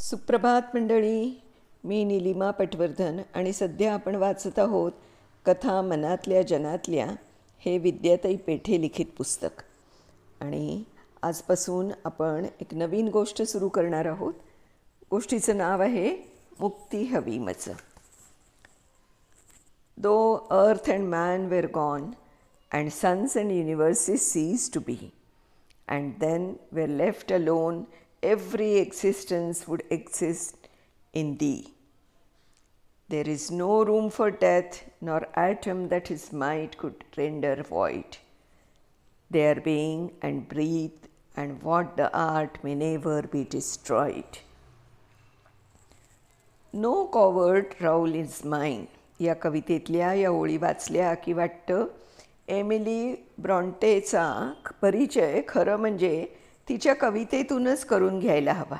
सुप्रभात मंडळी मी निलिमा पटवर्धन आणि सध्या आपण वाचत आहोत कथा मनातल्या जनातल्या हे विद्याताई पेठे लिखित पुस्तक. आणि आजपासून आपण एक नवीन गोष्ट सुरू करणार आहोत. गोष्टीचं नाव आहे मुक्ती हवीमचं though earth and man were gone and suns and universes ceased to be and then left alone every existence would exist in thee. There is no room for death, nor atom that his might could render void. Their being and breathe, and what the art may never be destroyed. No coward rule is mine या कवितेतल्या या ओळी वाचल्या की वाटतं Emily ब्रॉन्टेचा परिचय खरं म्हणजे तिच्या कवितेतूनच करून घ्यायला हवा.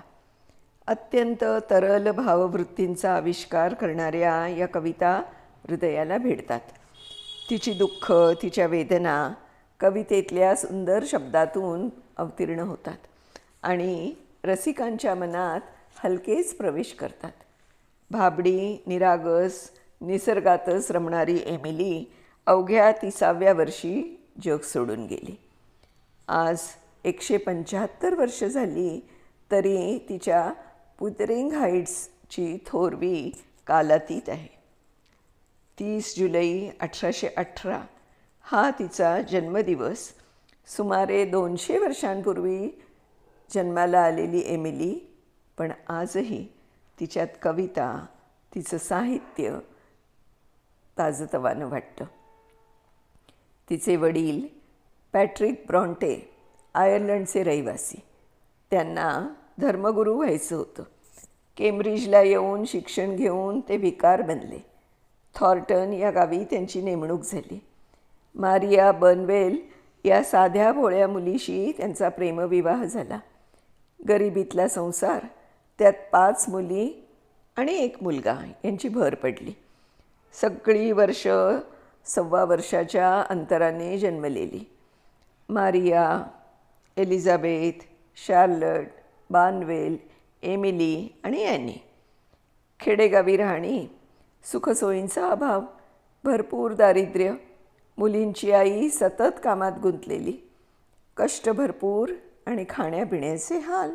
अत्यंत तरल भाववृत्तींचा आविष्कार करणाऱ्या या कविता हृदयाला भिडतात. तिची दुःख तिच्या वेदना कवितेतल्या सुंदर शब्दातून अवतीर्ण होतात आणि रसिकांच्या मनात हलकेच प्रवेश करतात. भाबडी निरागस निसर्गातच रमणारी एमिली अवघ्या तिसाव्या वर्षी जग सोडून गेली. आज एकशे पंच्याहत्तर वर्ष झाली तरी तिच्या पुतरिंग हाईट्सची थोरवी कालातीत आहे. तीस जुलै अठराशे अठरा हा तिचा जन्मदिवस. सुमारे दोनशे वर्षांपूर्वी जन्माला आलेली एमिली पण आजही तिच्यात कविता तिचं साहित्य ताजतवानं वाटतं. तिचे वडील पॅट्रिक ब्रॉन्टे आयर्लंडचे रहिवासी. त्यांना धर्मगुरू व्हायचं होतं. केम्ब्रिजला येऊन शिक्षण घेऊन ते विकार बनले. थॉर्टन या गावी त्यांची नेमणूक झाली. मारिया बर्नवेल या साध्या भोळ्या मुलीशी त्यांचा प्रेमविवाह झाला. गरिबीतला संसार त्यात पाच मुली आणि एक मुलगा यांची भर पडली. सगळी वर्ष सव्वा वर्षाच्या अंतराने जन्मलेली. Maria Elizabeth Charlotte Branwell Emily आणि ॲनी खेडेगावी राहणी सुखसोयींचा अभाव भरपूर दारिद्र्य मुलींची आई सतत कामात गुंतलेली कष्ट भरपूर आणि खाण्यापिण्याचे हाल.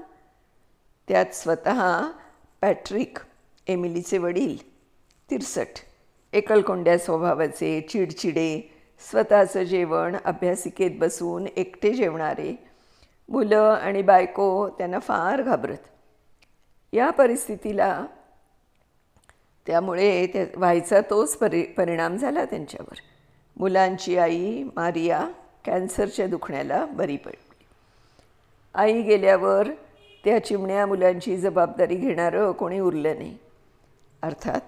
त्यात स्वतः पॅट्रिक एमिलीचे वडील तिरसट एकलकोंड्या स्वभावाचे चिडचिडे स्वतःचं जेवण अभ्यासिकेत बसून एकटे जेवणारे मुलं आणि बायको त्यांना फार घाबरत. या परिस्थितीला त्यामुळे त्या व्हायचा तोच परि परिणाम झाला त्यांच्यावर. मुलांची आई मारिया कॅन्सरच्या दुखण्याला बरी पडली. आई गेल्यावर त्या चिमण्या मुलांची जबाबदारी घेणारं कोणी उरलं नाही. अर्थात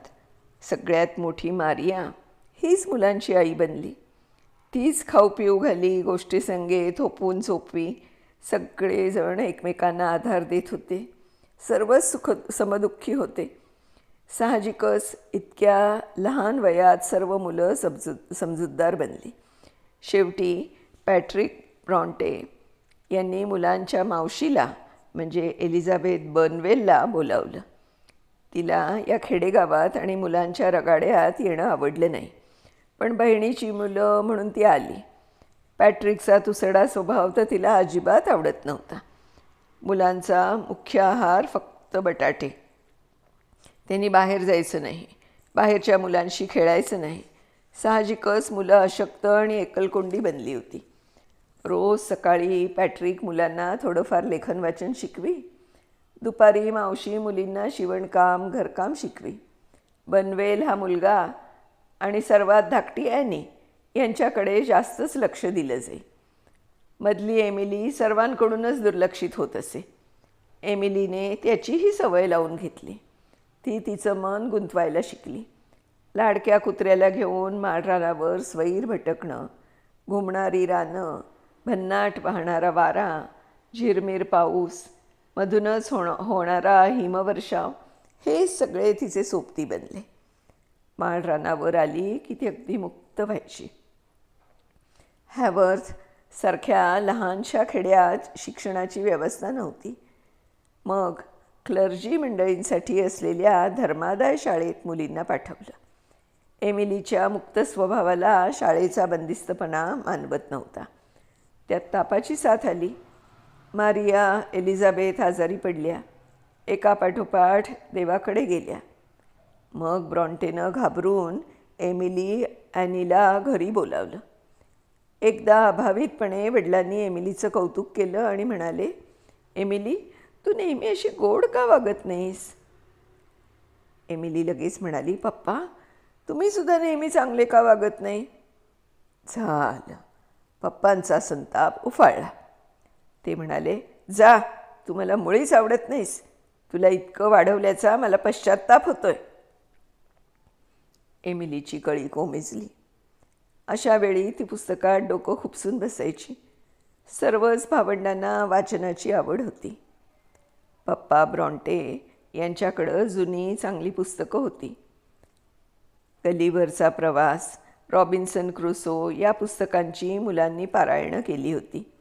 सगळ्यात मोठी मारिया हीच मुलांची आई बनली. तीच खाऊ पिऊ घाली गोष्टी संगे थोपून चोपवी सगळेजण एकमेकांना आधार देत होते. सर्वच सुख समदुःखी होते. साहजिकच इतक्या लहान वयात सर्व मुलं समजू समजूतदार बनली. शेवटी पॅट्रिक ब्रॉन्टे यांनी मुलांच्या मावशीला म्हणजे एलिझाबेथ बर्नवेलला बोलावलं. तिला या खेडेगावात आणि मुलांच्या रगाड्यात येणं आवडलं नाही. पण बहिणीची मुलं म्हणून ती आली. पॅट्रिकचा तुसडा स्वभाव तर तिला अजिबात आवडत नव्हता. मुलांचा मुख्य आहार फक्त बटाटे. त्यांनी बाहेर जायचं नाही. बाहेरच्या मुलांशी खेळायचं नाही. साहजिकच मुलं अशक्त आणि एकलकोंडी बनली होती. रोज सकाळी पॅट्रिक मुलांना थोडंफार लेखन वाचन शिकवी. दुपारी मावशी मुलींना शिवणकाम घरकाम शिकवी. बनवेल हा मुलगा आणि सर्वात धाकटी ॲनी. यांच्याकडे जास्तच लक्ष दिलं जाई. मधली एमिली सर्वांकडूनच दुर्लक्षित होत असे. एमिलीने त्याचीही सवय लावून घेतली. ती तिचं मन गुंतवायला शिकली. लाडक्या कुत्र्याला घेऊन माळरानावर स्वैर भटकणं घुमणारी रानं भन्नाट पाहणारा वारा झिरमिर पाऊस मधूनच होण होणारा हिमवर्षाव हे सगळे तिचे सोबती बनले. माळरानावर आली की ती अगदी मुक्त व्हायची. हॅवर्थ सारख्या लहानशा खेड्यात शिक्षणाची व्यवस्था नव्हती. मग क्लर्जी मंडळींसाठी असलेल्या धर्मादाय शाळेत मुलींना पाठवलं. एमिलीच्या मुक्त स्वभावाला शाळेचा बंदिस्तपणा मानवत नव्हता. त्यात तापाची साथ आली. मारिया एलिझाबेथ आजारी पडल्या. एका पाठोपाठ देवाकडे गेल्या. मग ब्रॉन्टेनं घाबरून एमिली ॲनीला घरी बोलावलं. एकदा अभावितपणे वडिलांनी एमिलीचं कौतुक केलं आणि म्हणाले एमिली तू नेहमी अशी गोड का वागत नाहीस? एमिली लगेच म्हणाली पप्पा तुम्ही सुद्धा नेहमी चांगले का वागत नाही? झालं. पप्पांचा संताप उफाळला. ते म्हणाले जा तू मला मुळीच आवडत नाहीस. तुला इतकं वाढवल्याचा मला पश्चात्ताप होतोय. एमिलीची कळी कोमेजली. अशावेळी ती पुस्तकात डोकं खुपसून बसायची. सर्वच भावंडांना वाचनाची आवड होती. पप्पा ब्रॉन्टे यांच्याकडं जुनी चांगली पुस्तकं होती. गलीवरचा प्रवास रॉबिन्सन क्रुसो या पुस्तकांची मुलांनी पारायणं केली होती.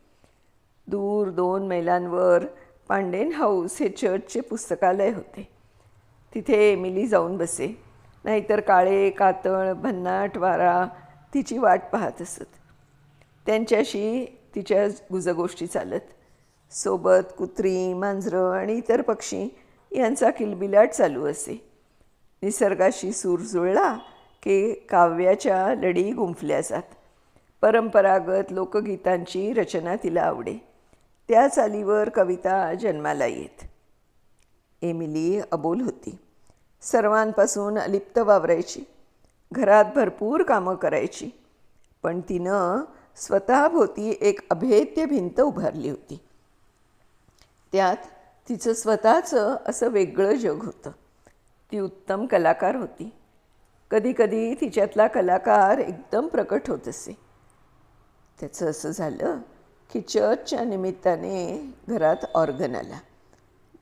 दूर दोन मैलांवर पांडेन हाऊस हे चर्चचे पुस्तकालय होते. तिथे मिली जाऊन बसे. नाहीतर काळे कातळ भन्नाट वारा तिची वाट पाहत असत. त्यांच्याशी तिच्या गुजगोष्टी चालत. सोबत कुत्री मांजरं आणि इतर पक्षी यांचा किलबिलाट चालू असे. निसर्गाशी सूर जुळला की काव्याच्या लढी गुंफल्या जात. परंपरागत लोकगीतांची रचना तिला आवडे. त्या चालीवर कविता जन्माला येत. एमिली अबोल होती. सर्वांपासून अलिप्त वावरायची. घरात भरपूर कामं करायची. पण तिनं स्वतःभोवती एक अभेद्य भिंत उभारली होती. त्यात तिचं स्वतःचं असं वेगळं जग होतं. ती उत्तम कलाकार होती. कधीकधी तिच्यातला कलाकार एकदम प्रकट होत असे. त्याचं असं झालं की चर्चच्या निमित्ताने घरात ऑर्गन आला.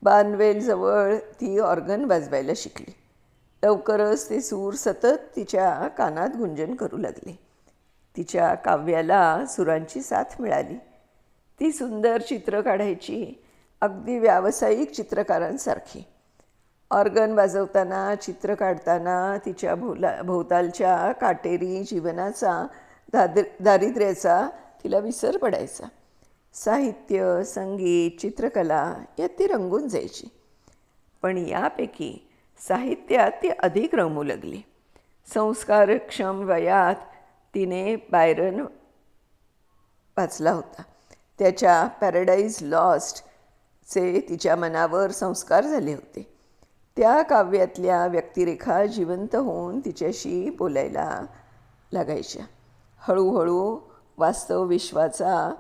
बानवेलजवळ ती ऑर्गन वाजवायला शिकली. लवकरच ते सूर सतत तिच्या कानात गुंजन करू लागले. तिच्या काव्याला सुरांची साथ मिळाली. ती सुंदर चित्र काढायची अगदी व्यावसायिक चित्रकारांसारखी. ऑर्गन वाजवताना चित्र काढताना तिच्या भोवला भोवतालच्या काटेरी जीवनाचा दाद दारिद्र्याचा तिला विसर पडायचा. साहित्य संगीत चित्रकला यात ती रंगून जायची. पण यापैकी साहित्यात ती अधिक रमू लागली. संस्कारक्षम वयात तिने बायरन वाचला होता. त्याच्या पॅराडाईज लॉस्टचे तिच्या मनावर संस्कार झाले होते. त्या काव्यातल्या व्यक्तिरेखा जिवंत होऊन तिच्याशी बोलायला लागायच्या. हळूहळू वास्तव विश्वाचा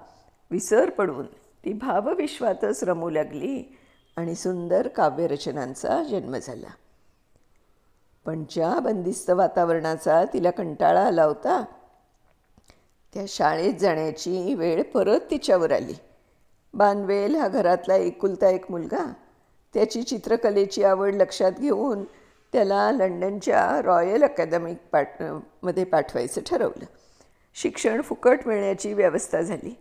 विसर पडून ती भावविश्वातच रमू लागली आणि सुंदर काव्यरचनांचा जन्म झाला. पण ज्या बंदिस्त वातावरणाचा तिला कंटाळा आला होता त्या शाळेत जाण्याची वेळ परत तिच्यावर आली. बानवेल हा घरातला एकुलता एक मुलगा. त्याची चित्रकलेची आवड लक्षात घेऊन त्याला लंडनच्या रॉयल अकॅदमिक पाठमध्ये पाठवायचं ठरवलं. शिक्षण फुकट मिळण्याची व्यवस्था झाली.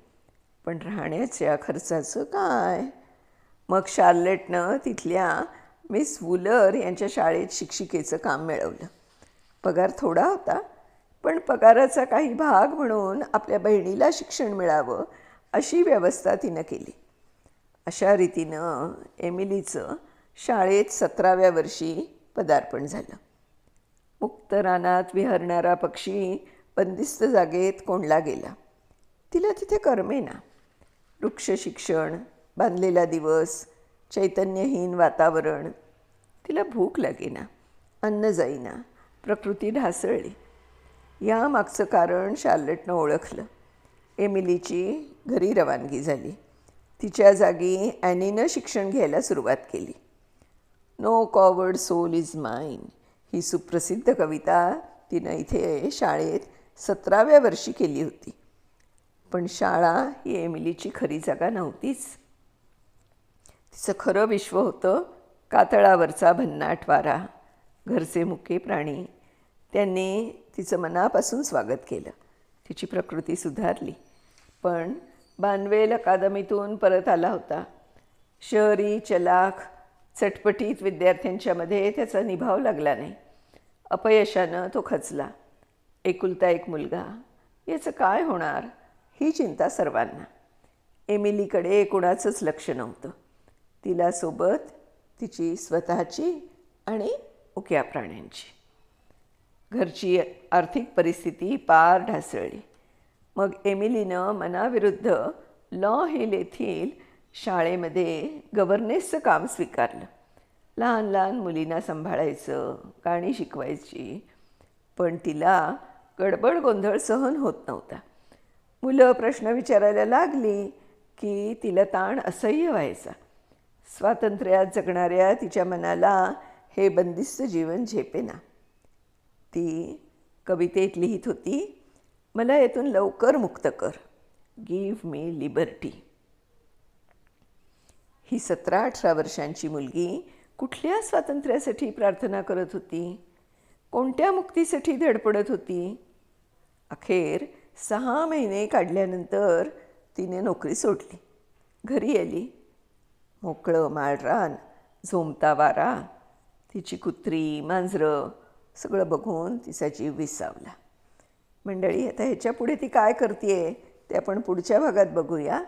पण राहण्याच्या खर्चाचं काय? मग शार्लेटनं तिथल्या मिस वुलर यांच्या शाळेत शिक्षिकेचं काम मिळवलं. पगार थोडा होता पण पगाराचा काही भाग म्हणून आपल्या बहिणीला शिक्षण मिळावं अशी व्यवस्था तिनं केली. अशा रीतीनं एमिलीचं शाळेत सतराव्या वर्षी पदार्पण झालं. मुक्त रानात विहरणारा पक्षी बंदिस्त जागेत कोंडला गेला. तिला तिथे करमेना वृक्ष शिक्षण बांधलेला दिवस चैतन्यहीन वातावरण. तिला भूक लागेना अन्न जाईना प्रकृती ढासळली. या मागचं कारण शार्लेटनं ओळखलं. एमिलीची घरी रवानगी झाली. तिच्या जागी ॲनीनं शिक्षण घ्यायला सुरुवात केली. No coward soul is mine ही सुप्रसिद्ध कविता तिनं इथे शाळेत सतराव्या वर्षी केली होती. पण शाळा ही एमिलीची खरी जागा नव्हतीच. तिचं खरं विश्व होतं कातळावरचा भन्नाट वारा घरचे मुके प्राणी. त्यांनी तिचं मनापासून स्वागत केलं. तिची प्रकृती सुधारली. पण बानवेल अकादमीतून परत आला होता. शहरी चलाख चटपटीत विद्यार्थ्यांच्यामध्ये त्याचा निभाव लागला नाही. अपयशानं तो खचला. एकुलता एक मुलगा. याचं काय होणार? ही चिंता सर्वांना. एमिलीकडे कुणाचंच लक्ष नव्हतं. तिला सोबत तिची स्वतःची आणि उक्या प्राण्यांची. घरची आर्थिक परिस्थिती पार ढासळली. मग एमिलीनं मनाविरुद्ध लॉ हिल येथील शाळेमध्ये गव्हर्नेसचं काम स्वीकारलं. लहान लहान मुलींना सांभाळायचं गाणी शिकवायची पण तिला गडबड गोंधळ सहन होत नव्हता. मुलं प्रश्न विचारायला लागली की तिला ताण असह्य व्हायचा. स्वातंत्र्यात जगणाऱ्या तिच्या मनाला हे बंदिस्त जीवन झेपेना. ती कवितेत लिहित होती मला यातून लवकर मुक्त कर. गिव्ह मी लिबर्टी ही सतरा अठरा वर्षांची मुलगी कुठल्या स्वातंत्र्यासाठी प्रार्थना करत होती? कोणत्या मुक्तीसाठी धडपडत होती? अखेर सहा महिने काढल्यानंतर तिने नोकरी सोडली. घरी आली. मोकळं माळरान झोमता वारा तिची कुत्री मांजरं सगळं बघून तिचा जीव विसावला. मंडळी आता ह्याच्यापुढे ती काय करते ते आपण पुढच्या भागात बघूया.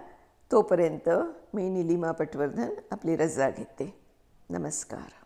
तोपर्यंत मी निलिमा पटवर्धन आपली रजा घेते. नमस्कार.